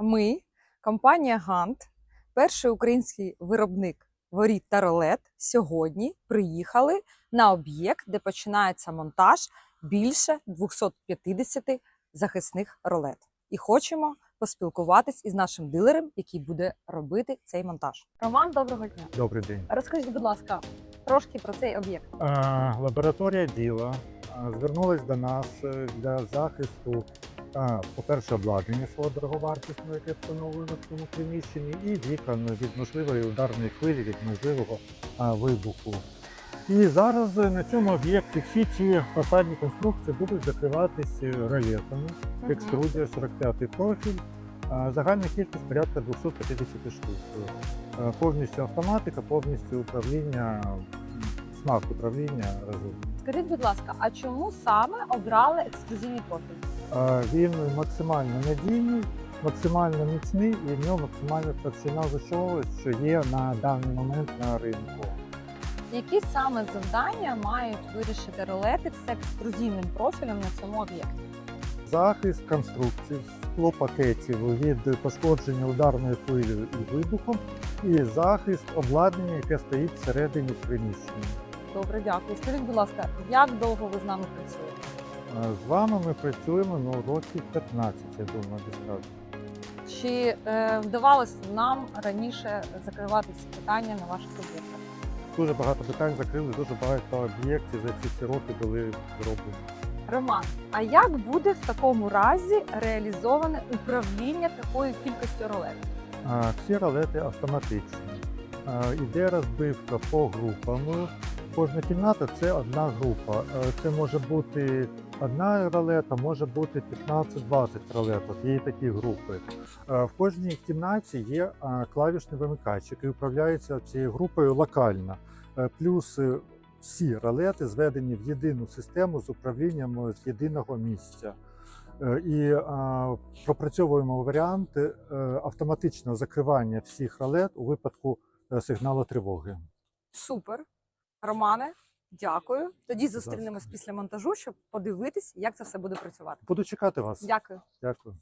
Ми, компанія Гант, перший український виробник воріт та ролет, сьогодні приїхали на об'єкт, де починається монтаж більше 250 захисних ролет. І хочемо поспілкуватись із нашим дилером, який буде робити цей монтаж. Роман, доброго дня. Добрий день. Розкажіть, будь ласка, трошки про цей об'єкт. Е, Лабораторія діла е, звернулась до нас е, для захисту, по-перше, обладнання свого дороговартісного, яке встановлено в цьому приміщенні, і вікон від можливої ударної хвилі, від можливого е, вибуху. І зараз е, на цьому об'єкті всі ці фасадні конструкції будуть закриватися ролетами. Екструдія 45 профіль. Е, Загальна кількість порядка 250 штук. Е, Повністю автоматика, повністю управління, м, смарт управління разом. Скажіть, будь ласка, а чому саме обрали ексклюзивний профіль? Е, Він максимально надійний, максимально міцний і в нього максимально функціонал вишовує, що є на даний момент на ринку. Які саме завдання мають вирішити ролети з екструзійним профілем на цьому об'єкті? Захист конструкцій, склопакетів від пошкодження ударною хвилею і вибухом, і захист обладнання, яке стоїть всередині приміщення. Добре, дякую. Скажіть, будь ласка, як довго ви з нами працюєте? З вами ми працюємо ну, років 15, я думаю, десь Чи е, вдавалося нам раніше закривати ці питання на ваших об'єктах? Дуже багато питань закрили, дуже багато об'єктів за ці всі роки були зроблені. Роман, а як буде в такому разі реалізоване управління такою кількістю ролет? А, Всі ролети автоматичні. А, Іде розбивка по групам. Кожна кімната це одна група. Е, Це може бути одна ролета, може бути 15-20 ролеток. Є такі групи. Е, В кожній кімнаті є клавішний вимикач, який управляється цією групою локально. Е, Плюс е, всі ролети зведені в єдину систему з управлінням з єдиного місця. Е, І а, пропрацьовуємо варіанти е, автоматичного закривання всіх ролет у випадку е, сигналу тривоги. Супер. Романе, дякую. Тоді зустрінемось після монтажу, щоб подивитись, як це все буде працювати. Буду чекати вас. Дякую. Дякую.